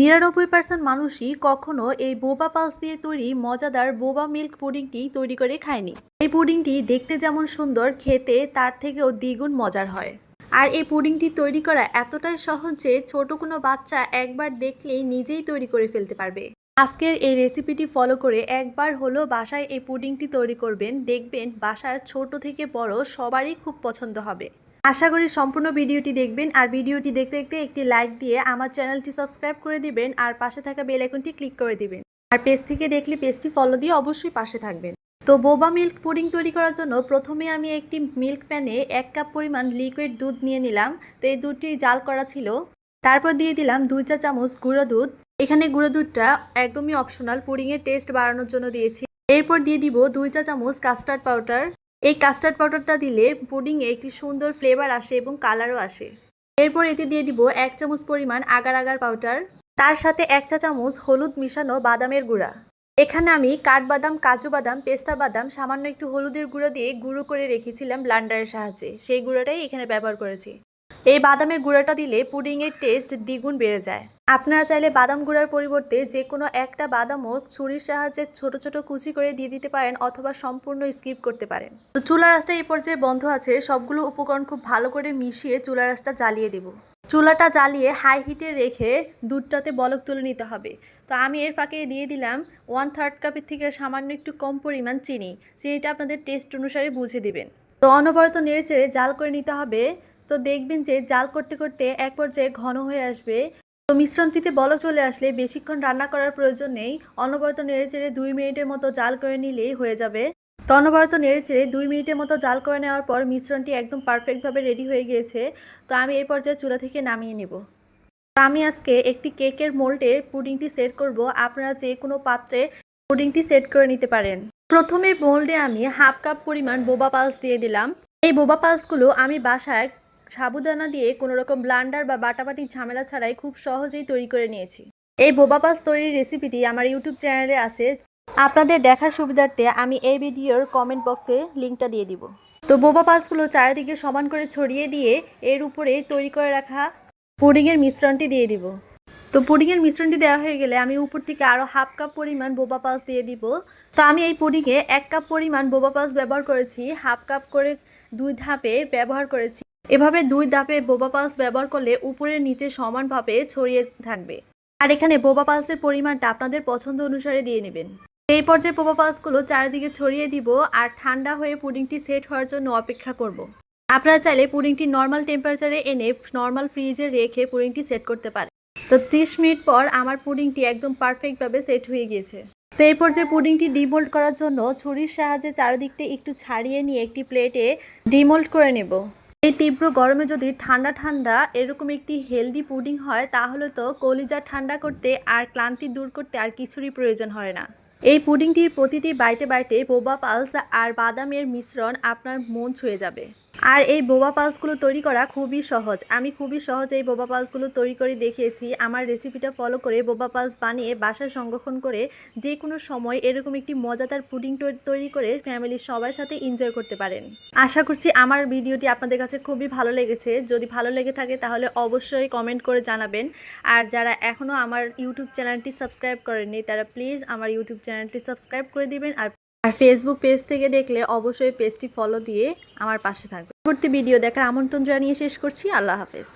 নিরানব্বই পার্সেন্ট মানুষই কখনো এই বোবা পালস দিয়ে তৈরি মজাদার বোবা মিল্ক পুডিংটি তৈরি করে খায়নি। এই পুডিংটি দেখতে যেমন সুন্দর, খেতে তার থেকেও দ্বিগুণ মজার হয়। আর এই পুডিংটি তৈরি করা এতটাই সহজ যে ছোট কোনো বাচ্চা একবার দেখলেই নিজেই তৈরি করে ফেলতে পারবে। আজকের এই রেসিপিটি ফলো করে একবার হলো বাসায় এই পুডিংটি তৈরি করবেন, দেখবেন বাসার ছোট থেকে বড় সবারই খুব পছন্দ হবে। আশা করি সম্পূর্ণ ভিডিওটি দেখবেন, আর ভিডিওটি দেখতে দেখতে একটি লাইক দিয়ে আমার চ্যানেলটি সাবস্ক্রাইব করে দিবেন, আর পাশে থাকা বেল আইকনটি ক্লিক করে দিবেন। আর পেজ থেকে দেখলে পেজটি ফলো দিয়ে অবশ্যই পাশে থাকবেন। তো বোবা মিল্ক পুডিং তৈরি করার জন্য প্রথমে আমি একটি মিল্ক প্যানে এক কাপ পরিমাণ লিকুইড দুধ নিয়ে নিলাম। তো এই দুধটি জাল করা ছিল। তারপর দিয়ে দিলাম দুই চা চামচ গুঁড়ো দুধ। এখানে গুঁড়ো দুধটা একদমই অপশনাল পুডিংয়ের টেস্ট বাড়ানোর জন্য দিয়েছি। এরপর দিয়ে দিব দুই চা চামচ কাস্টার্ড পাউডার এই কাস্টার্ড পাউডারটা দিলে পুডিংয়ে একটি সুন্দর ফ্লেভার আসে এবং কালারও আসে। এরপর এতে দিয়ে দিব এক চামচ পরিমাণ আগার আগার পাউডার তার সাথে এক চা চামচ হলুদ মিশানো বাদামের গুঁড়া। এখানে আমি কাঠবাদাম, কাজু বাদাম, পেস্তা বাদাম, সামান্য একটু হলুদের গুঁড়ো দিয়ে গুঁড়ো করে রেখেছিলাম ব্লান্ডারের সাহায্যে। সেই গুঁড়োটাই এখানে ব্যবহার করেছি। এই বাদামের গুঁড়াটা দিলে পুডিংয়ের টেস্ট দ্বিগুণ বেড়ে যায়। আপনারা চাইলে বাদাম গুঁড়ার পরিবর্তে যে কোনো একটা বাদামও ছুরির সাহায্যে ছোট ছোট কুচি করে দিয়ে দিতে পারেন অথবা সম্পূর্ণ স্কিপ করতে পারেন। তো চুলা আঁচটা এই পর্যায়ে বন্ধ আছে। সবগুলো উপকরণ খুব ভালো করে মিশিয়ে চুলা আঁচটা জ্বালিয়ে দেব। চুলাটা জ্বালিয়ে হাই হিটে রেখে দুধটাতে বলক তুলে নিতে হবে। তো আমি এর ফাঁকে দিয়ে দিলাম ওয়ান থার্ড কাপের থেকে সামান্য একটু কম পরিমাণ চিনি। চিনিটা আপনাদের টেস্ট অনুসারে বুঝে দিবেন। তো অনবরত নেড়ে চেড়ে জাল করে নিতে হবে। তো দেখবেন যে জাল করতে করতে এক পর্যায়ে ঘন হয়ে আসবে। তো মিশ্রণটিতে বলক চলে আসলে বেশিক্ষণ রান্না করার প্রয়োজন নেই। অনবরত নেড়ে চেড়ে দুই মিনিটের মতো জাল করে নিলেই হয়ে যাবে। তো অনবরত নেড়ে চেড়ে দুই মিনিটের মতো জাল করে নেওয়ার পর মিশ্রণটি একদম পারফেক্টভাবে রেডি হয়ে গিয়েছে। তো আমি এই পর্যায়ে চুলা থেকে নামিয়ে নেব। আমি আজকে একটি কেকের মোল্ডে পুডিংটি সেট করব। আপনারা যে কোনো পাত্রে পুডিংটি সেট করে নিতে পারেন। প্রথমে মোল্ডে আমি হাফ কাপ পরিমাণ বোবা পালস দিয়ে দিলাম। এই বোবা পালসগুলো আমি বাসায় সাবুদানা দিয়ে কোনো রকম ব্লান্ডার বা বাটাবাটি ঝামেলা ছাড়াই খুব সহজেই তৈরি করে নিয়েছি। এই বোবা পাস তৈরির রেসিপিটি আমার ইউটিউব চ্যানেলে আছে। আপনাদের দেখার সুবিধার্থে আমি এই ভিডিওর কমেন্ট বক্সে লিঙ্কটা দিয়ে দিব। তো বোবা পালসগুলো চারিদিকে সমান করে ছড়িয়ে দিয়ে এর উপরে তৈরি করে রাখা পুডিংয়ের মিশ্রণটি দিয়ে দিব। তো পুডিংয়ের মিশ্রণটি দেওয়া হয়ে গেলে আমি উপর থেকে আরও হাফ কাপ পরিমাণ বোবা পালস দিয়ে দিব। তো আমি এই পুডিংয়ে এক কাপ পরিমাণ বোবা পালস ব্যবহার করেছি। হাফ কাপ করে দুই ধাপে ব্যবহার করেছি। এভাবে দুই ধাপে বোবা পালস ব্যবহার করলে উপরের নিচে সমানভাবে ছড়িয়ে থাকবে। আর এখানে বোবা পালসের পরিমাণটা আপনাদের পছন্দ অনুসারে দিয়ে নেবেন। এই পর্যায়ে বোবা পালসগুলো চারিদিকে ছড়িয়ে দিব আর ঠান্ডা হয়ে পুডিংটি সেট হওয়ার জন্য অপেক্ষা করব। আপনারা চাইলে পুডিংটি নর্মাল টেম্পারেচারে এনে নর্মাল ফ্রিজে রেখে পুডিংটি সেট করতে পারেন। তো ত্রিশ মিনিট পর আমার পুডিংটি একদম পারফেক্টভাবে সেট হয়ে গিয়েছে। তো এই পর্যায়ে পুডিংটি ডিমোল্ড করার জন্য ছুরির সাহায্যে চারিদিকটা একটু ছাড়িয়ে নিয়ে একটি প্লেটে ডিমোল্ড করে নেব। এই তীব্র গরমে যদি ঠান্ডা ঠান্ডা এরকম একটি হেলদি পুডিং হয়, তাহলে তো কলিজা ঠান্ডা করতে আর ক্লান্তি দূর করতে আর কিছুরই প্রয়োজন হয় না। এই পুডিংটির প্রতিটি বাইটে বাইটে বোবা পালস আর বাদামের মিশ্রণ আপনার মন ছুঁয়ে যাবে। আর এই বোবা পালসগুলো তৈরি করা খুবই সহজ। আমি খুবই সহজ এই বোবা পালসগুলো তৈরি করে দেখিয়েছি। আমার রেসিপিটা ফলো করে বোবা পালস বানিয়ে বাসায় সংরক্ষণ করে যে কোনো সময় এরকম একটি মজাদার পুডিং তৈরি করে ফ্যামিলির সবার সাথে এনজয় করতে পারেন। আশা করছি আমার ভিডিওটি আপনাদের কাছে খুবই ভালো লেগেছে। যদি ভালো লেগে থাকে তাহলে অবশ্যই কমেন্ট করে জানাবেন। আর যারা এখনও আমার ইউটিউব চ্যানেলটি সাবস্ক্রাইব করেননি, তারা প্লিজ আমার ইউটিউব চ্যানেলটি সাবস্ক্রাইব করে দিবেন। আর আর ফেসবুক পেজ থেকে দেখলে অবশ্যই পেজটি ফলো দিয়ে আমার পাশে থাকবে। পরবর্তী ভিডিও দেখার আমন্ত্রণ জানিয়ে শেষ করছি। আল্লাহ হাফেজ।